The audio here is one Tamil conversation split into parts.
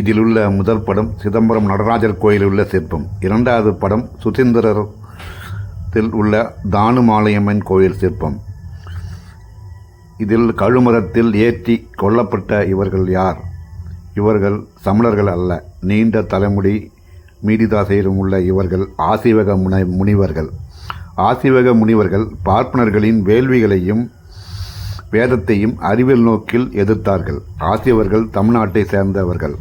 இதில் உள்ள முதல் படம் சிதம்பரம் நடராஜர் கோயிலில் உள்ள சிற்பம். இரண்டாவது படம் சுதந்திரத்தில் உள்ள தானுமாலையம்மன் கோயில் சிற்பம். இதில் கழுமரத்தில் ஏற்றி கொல்லப்பட்ட இவர்கள் யார்? இவர்கள் சமணர்கள் அல்ல. நீண்ட தலைமுடி மீடிதாசையிலும் உள்ள இவர்கள் ஆசிவக முனை முனிவர்கள். ஆசிவக முனிவர்கள் பார்ப்பனர்களின் வேள்விகளையும் வேதத்தையும் அறிவியல் நோக்கில் எதிர்த்தார்கள். ஆசியவர்கள் தமிழ்நாட்டை சேர்ந்தவர்கள்.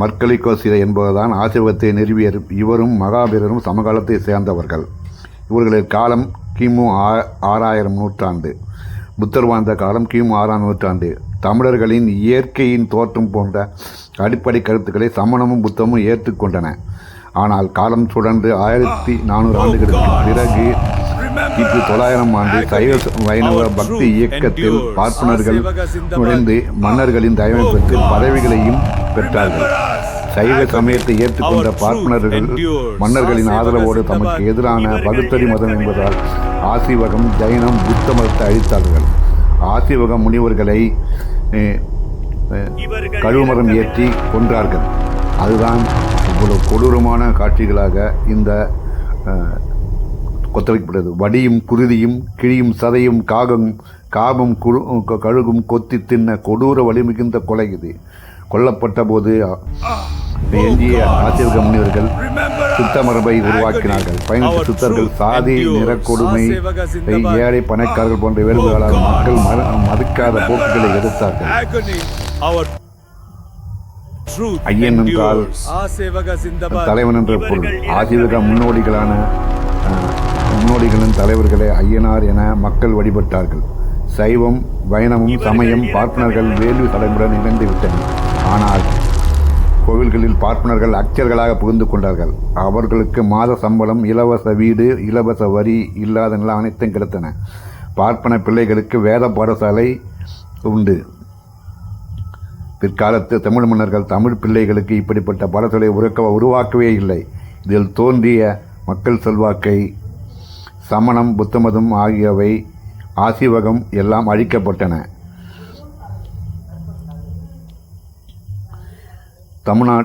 மற்களிக்கோசில என்பதுதான் ஆசிர்வத்தை நிறுவிய இவரும் மகாவீரரும் சமகாலத்தை சேர்ந்தவர்கள். இவர்களது காலம் கிமு ஆ ஆறாயிரம் நூற்றாண்டு. புத்தர் வாழ்ந்த காலம் கிமு ஆறாம் நூற்றாண்டு. தமிழர்களின் இயற்கையின் தோற்றம் போன்ற அடிப்படை கருத்துக்களை சமணமும் புத்தமும் ஏற்றுக்கொண்டன. ஆனால் காலம் சுழன்று ஆயிரத்தி நானூறு ஆண்டுகளுக்கு பிறகு கிபி தொள்ளாயிரம் ஆண்டு சைவ வைணவ பக்தி இயக்கத்தில் பார்ப்பனர்கள் நுழைந்து மன்னர்களின் தயவை பெற்று பதவிகளையும் பெற்றார்கள். சைவ சமயத்தை ஏற்றுக்கொண்ட பார்ப்பனர்கள் மன்னர்களின் ஆதரவோடு தமக்கு எதிரான பகுத்தறி மதம் என்பதால் ஆசிவகம் ஜைனம் புத்த மதத்தை அழித்தார்கள். ஆசிவக முனிவர்களை கழுமரம் ஏற்றி கொன்றார்கள். அதுதான் இவ்வளவு கொடூரமான காட்சிகளாக இந்த கொத்தளிக்கப்படுது வடியும் குருதியும் கிழியும் சதையும் காகம் காபம் குழு க- கழுகும் கொத்தி தின்ன கொடூர வலி மிகுந்த கொலை இது. கொல்லப்பட்ட போது எஞ்சிய ஆசிரியக முனிவர்கள் சுத்த மரபை உருவாக்கினார்கள். பயணித்த சுத்தர்கள் சாதி நிறக்கொடுமை ஏழை பணக்காரர்கள் போன்ற வேறுபாடால் மக்கள் மறு- மறுக்காத போக்குகளை எடுத்தார்கள். ஐயன் என்றால். தலைவன் என்ற பொருள். ஆஜீவக முன்னோடிகளான முன்னோடிகளின் தலைவர்களை ஐயனார் என மக்கள் வழிபட்டார்கள். சைவம் வைணவம் சமயம் பார்ப்பனர்கள் வேள்வி தலைமுடன் இணைந்து விட்டன ஆனால் கோவில்களில் பார்ப்பனர்கள் அச்சர்களாக புகுந்து கொண்டார்கள். அவர்களுக்கு மாத சம்பளம் இலவச வீடு இலவச வரி இல்லாத நிலை அனைத்தும் கிடைத்தன. பார்ப்பன பிள்ளைகளுக்கு வேத பாடசாலை உண்டு. பிற்காலத்து தமிழ் மன்னர்கள் தமிழ் பிள்ளைகளுக்கு இப்படிப்பட்ட பாடசாலை உருக்க உருவாக்கவே இல்லை. இதில் தோன்றிய மக்கள் செல்வாக்கை சமணம் புத்தமதம் ஆகியவை ஆசிவகம் எல்லாம் அழிக்கப்பட்டன. தமிழ்நாட்